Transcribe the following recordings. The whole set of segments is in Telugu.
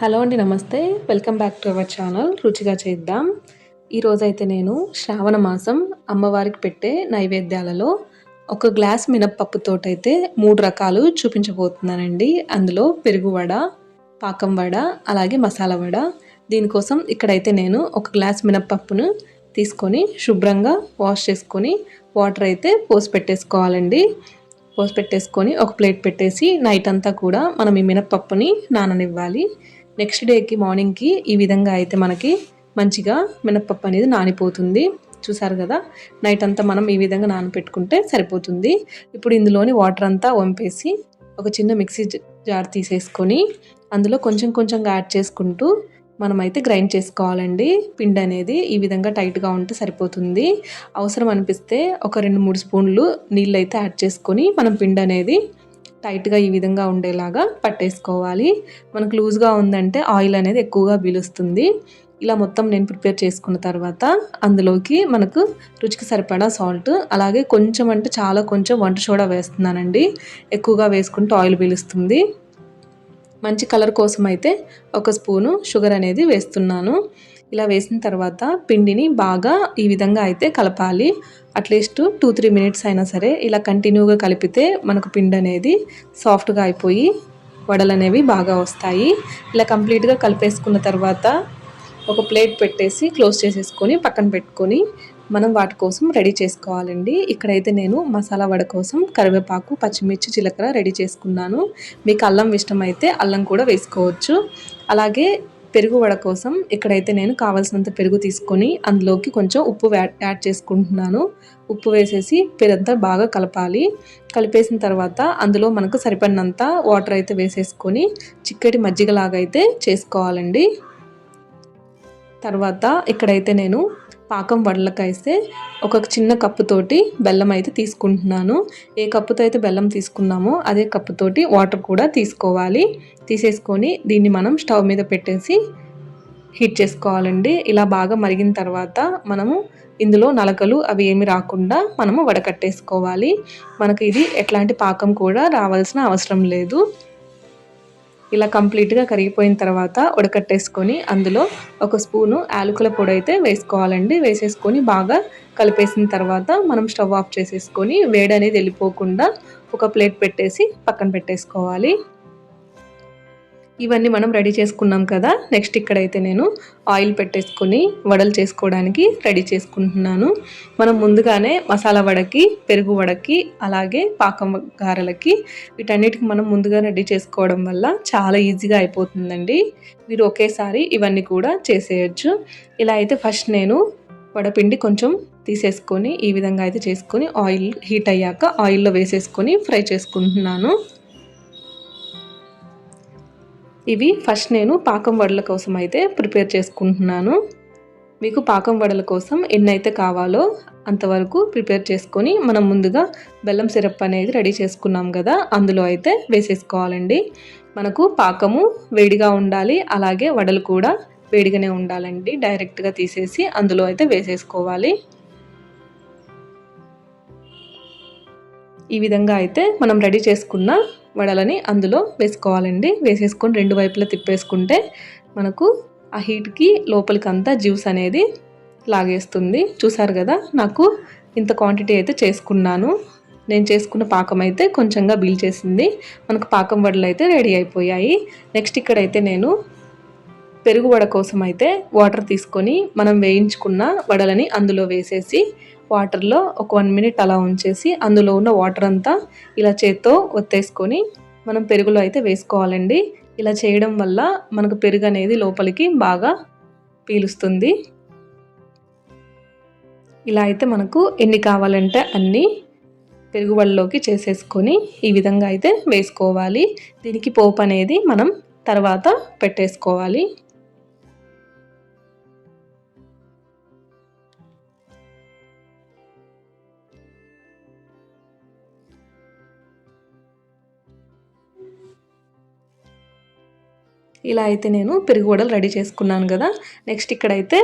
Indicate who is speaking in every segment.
Speaker 1: హలో అండి నమస్తే. Welcome back to our channel. రుచిగా చేద్దాం. ఈరోజైతే నేను శ్రావణ మాసం అమ్మవారికి పెట్టే నైవేద్యాలలో ఒక గ్లాస్ మినప్పప్పుతోటైతే మూడు రకాలు చూపించబోతున్నానండి. అందులో పెరుగు వడ పాకం వడ అలాగే మసాలా వడ. దీనికోసం ఇక్కడైతే నేను ఒక గ్లాస్ మినప్పప్పును తీసుకొని శుభ్రంగా వాష్ చేసుకొని వాటర్ అయితే పోసి పెట్టేసుకోవాలండి. పోసి పెట్టేసుకొని ఒక ప్లేట్ పెట్టేసి నైట్ అంతా కూడా మనం ఈ మినప్పప్పుని నాననివ్వాలి. నెక్స్ట్ డేకి మార్నింగ్కి ఈ విధంగా అయితే మనకి మంచిగా మినప్పప్పు అనేది నానిపోతుంది. చూసారు కదా? నైట్ అంతా మనం ఈ విధంగా నానపెట్టుకుంటే సరిపోతుంది. ఇప్పుడు ఇందులోని వాటర్ అంతా వంపేసి ఒక చిన్న మిక్సీ జార్ తీసేసుకొని అందులో కొంచెం కొంచెంగా యాడ్ చేసుకుంటూ మనమైతే గ్రైండ్ చేసుకోవాలండి. పిండి అనేది ఈ విధంగా టైట్గా ఉంటే సరిపోతుంది. అవసరం అనిపిస్తే ఒక రెండు మూడు స్పూన్లు నీళ్ళు అయితే యాడ్ చేసుకొని మనం పిండి అనేది టైట్గా ఈ విధంగా ఉండేలాగా పట్టేసుకోవాలి. మనకు లూజ్గా ఉందంటే ఆయిల్ అనేది ఎక్కువగా పీలుస్తుంది. ఇలా మొత్తం నేను ప్రిపేర్ చేసుకున్న తర్వాత అందులోకి మనకు రుచికి సరిపడా సాల్ట్ అలాగే కొంచెం అంటే చాలా కొంచెం వంట సోడా వేస్తున్నానండి. ఎక్కువగా వేసుకుంటే ఆయిల్ పీలుస్తుంది. మంచి కలర్ కోసం అయితే ఒక స్పూను షుగర్ అనేది వేస్తున్నాను. ఇలా వేసిన తర్వాత పిండిని బాగా ఈ విధంగా అయితే కలపాలి. అట్లీస్ట్ టూ త్రీ మినిట్స్ అయినా సరే ఇలా కంటిన్యూగా కలిపితే మనకు పిండి అనేది సాఫ్ట్గా అయిపోయి వడలు అనేవి బాగా వస్తాయి. ఇలా కంప్లీట్గా కలిపేసుకున్న తర్వాత ఒక ప్లేట్ పెట్టేసి క్లోజ్ చేసేసుకొని పక్కన పెట్టుకొని మనం వాటి కోసం రెడీ చేసుకోవాలండి. ఇక్కడైతే నేను మసాలా వడ కోసం కరివేపాకు పచ్చిమిర్చి జీలకర్ర రెడీ చేసుకున్నాను. మీకు అల్లం ఇష్టమైతే అల్లం కూడా వేసుకోవచ్చు. అలాగే పెరుగు వడ కోసం ఇక్కడైతే నేను కావాల్సినంత పెరుగు తీసుకొని అందులోకి కొంచెం ఉప్పు యాడ్ చేసుకుంటున్నాను. ఉప్పు వేసేసి పెరంతా బాగా కలపాలి. కలిపేసిన తర్వాత అందులో మనకు సరిపడినంత వాటర్ అయితే వేసేసుకొని చిక్కటి మజ్జిగలాగా అయితే చేసుకోవాలండి. తర్వాత ఇక్కడైతే నేను పాకం వడలకైతే ఒక చిన్న కప్పుతోటి బెల్లం అయితే తీసుకుంటున్నాను. ఏ కప్పుతో అయితే బెల్లం తీసుకున్నామో అదే కప్పుతోటి వాటర్ కూడా తీసుకోవాలి. తీసేసుకొని దీన్ని మనం స్టవ్ మీద పెట్టేసి హీట్ చేసుకోవాలండి. ఇలా బాగా మరిగిన తర్వాత మనము ఇందులో నలకలు అవి ఏమి రాకుండా మనము వడకట్టేసుకోవాలి. మనకు ఇది ఎట్లాంటి పాకం కూడా రావాల్సిన అవసరం లేదు. ఇలా కంప్లీట్గా కరిగిపోయిన తర్వాత ఉడకట్టేసుకొని అందులో ఒక స్పూను యాలకుల పొడి అయితే వేసుకోవాలండి. వేసేసుకొని బాగా కలిపేసిన తర్వాత మనం స్టవ్ ఆఫ్ చేసేసుకొని వేడి అనేది వెళ్ళిపోకుండా ఒక ప్లేట్ పెట్టేసి పక్కన పెట్టేసుకోవాలి. ఇవన్నీ మనం రెడీ చేసుకున్నాం కదా. నెక్స్ట్ ఇక్కడైతే నేను ఆయిల్ పెట్టేసుకొని వడలు చేసుకోవడానికి రెడీ చేసుకుంటున్నాను. మనం ముందుగానే మసాలా వడకి పెరుగు వడకి అలాగే పాకం గారెలకి వీటన్నిటికి మనం ముందుగా రెడీ చేసుకోవడం వల్ల చాలా ఈజీగా అయిపోతుందండి. మీరు ఒకేసారి ఇవన్నీ కూడా చేసేయచ్చు. ఇలా అయితే ఫస్ట్ నేను వడపిండి కొంచెం తీసేసుకొని ఈ విధంగా అయితే చేసుకొని ఆయిల్ హీట్ అయ్యాక ఆయిల్లో వేసేసుకొని ఫ్రై చేసుకుంటున్నాను. ఇవి ఫస్ట్ నేను పాకం వడల కోసం అయితే ప్రిపేర్ చేసుకుంటున్నాను. మీకు పాకం వడల కోసం ఎన్నైతే కావాలో అంతవరకు ప్రిపేర్ చేసుకొని మనం ముందుగా బెల్లం సిరప్ అనేది రెడీ చేసుకున్నాం కదా అందులో అయితే వేసేసుకోవాలండి. మనకు పాకము వేడిగా ఉండాలి అలాగే వడలు కూడా వేడిగానే ఉండాలండి. డైరెక్ట్గా తీసేసి అందులో అయితే వేసేసుకోవాలి. ఈ విధంగా అయితే మనం రెడీ చేసుకున్న వడలని అందులో వేసుకోవాలండి. వేసేసుకొని రెండు వైపులా తిప్పేసుకుంటే మనకు ఆ హీట్కి లోపలికి అంతా జ్యూస్ అనేది లాగేస్తుంది. చూసారు కదా నాకు ఇంత క్వాంటిటీ అయితే చేసుకున్నాను. నేను చేసుకున్న పాకం అయితే కొంచెంగా బీల్ చేసింది మనకు పాకం వడలు అయితే రెడీ అయిపోయాయి. నెక్స్ట్ ఇక్కడైతే నేను పెరుగు వడ కోసం అయితే వాటర్ తీసుకొని మనం వేయించుకున్న వడలని అందులో వేసేసి వాటర్లో ఒక వన్ మినిట్ అలా ఉంచేసి అందులో ఉన్న వాటర్ అంతా ఇలా చేత్తో ఒత్తేసుకొని మనం పెరుగులో అయితే వేసుకోవాలండి. ఇలా చేయడం వల్ల మనకు పెరుగు అనేది లోపలికి బాగా పీలుస్తుంది. ఇలా అయితే మనకు ఎన్ని కావాలంటే అన్నీ పెరుగుబడిలోకి చేసేసుకొని ఈ విధంగా అయితే వేసుకోవాలి. దీనికి పోపు అనేది మనం తర్వాత పెట్టేసుకోవాలి. ఇలా అయితే నేను పెరుగు వడలు రెడీ చేసుకున్నాను కదా. నెక్స్ట్ ఇక్కడైతే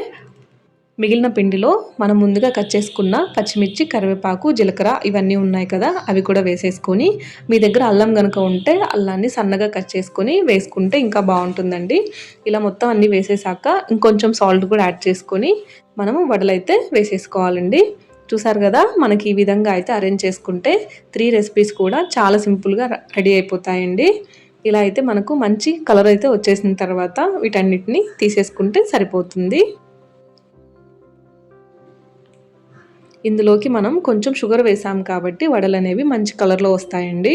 Speaker 1: మిగిలిన పిండిలో మనం ముందుగా కట్ చేసుకున్న పచ్చిమిర్చి కరివేపాకు జీలకర్ర ఇవన్నీ ఉన్నాయి కదా. అవి కూడా వేసేసుకొని మీ దగ్గర అల్లం కనుక ఉంటే అల్లాన్ని సన్నగా కట్ చేసుకొని వేసుకుంటే ఇంకా బాగుంటుందండి. ఇలా మొత్తం అన్నీ వేసేసాక ఇంకొంచెం సాల్ట్ కూడా యాడ్ చేసుకొని మనము వడలైతే వేసేసుకోవాలండి. చూసారు కదా మనకి ఈ విధంగా అయితే అరేంజ్ చేసుకుంటే త్రీ రెసిపీస్ కూడా చాలా సింపుల్గా రెడీ అయిపోతాయండి. ఇలా అయితే మనకు మంచి కలర్ అయితే వచ్చేసిన తర్వాత వీటన్నిటిని తీసేసుకుంటే సరిపోతుంది. ఇందులోకి మనం కొంచెం షుగర్ వేసాం కాబట్టి వడలు అనేవి మంచి కలర్లో వస్తాయండి.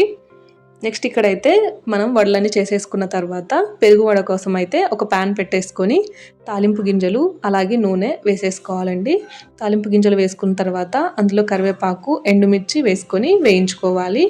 Speaker 1: నెక్స్ట్ ఇక్కడైతే మనం వడలన్నీ చేసేసుకున్న తర్వాత పెరుగు వడ కోసం అయితే ఒక ప్యాన్ పెట్టేసుకొని తాలింపు గింజలు అలాగే నూనె వేసేసుకోవాలండి. తాలింపు గింజలు వేసుకున్న తర్వాత అందులో కరివేపాకు ఎండుమిర్చి వేసుకొని వేయించుకోవాలి.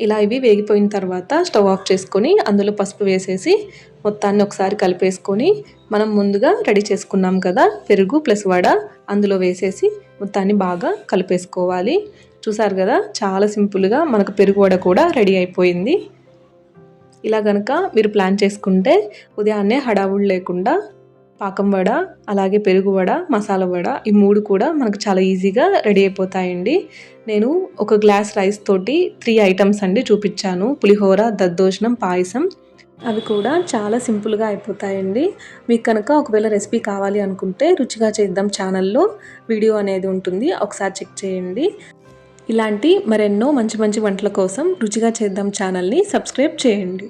Speaker 1: ఇలా ఇవి వేగిపోయిన తర్వాత స్టవ్ ఆఫ్ చేసుకొని అందులో పసుపు వేసేసి మొత్తాన్ని ఒకసారి కలిపేసుకొని మనం ముందుగా రెడీ చేసుకున్నాం కదా పెరుగు ప్లస్ వడ అందులో వేసేసి మొత్తాన్ని బాగా కలిపేసుకోవాలి. చూసారు కదా చాలా సింపుల్గా మనకు పెరుగు వడ కూడా రెడీ అయిపోయింది. ఇలా కనుక మీరు ప్లాన్ చేసుకుంటే ఉదయాన్నే హడావుడు లేకుండా పాకం వడ అలాగే పెరుగు వడ మసాలా వడ ఈ మూడు కూడా మనకు చాలా ఈజీగా రెడీ అయిపోతాయండి. నేను ఒక గ్లాస్ రైస్ తోటి త్రీ ఐటమ్స్ అండి చూపించాను. పులిహోర దద్దోజనం పాయసం. అవి కూడా చాలా సింపుల్గా అయిపోతాయండి. మీకు కనుక ఒకవేళ రెసిపీ కావాలి అనుకుంటే రుచిగా చేద్దాం ఛానల్లో వీడియో అనేది ఉంటుంది. ఒకసారి చెక్ చేయండి. ఇలాంటి మరెన్నో మంచి మంచి వంటల కోసం రుచిగా చేద్దాం ఛానల్ని సబ్స్క్రైబ్ చేయండి.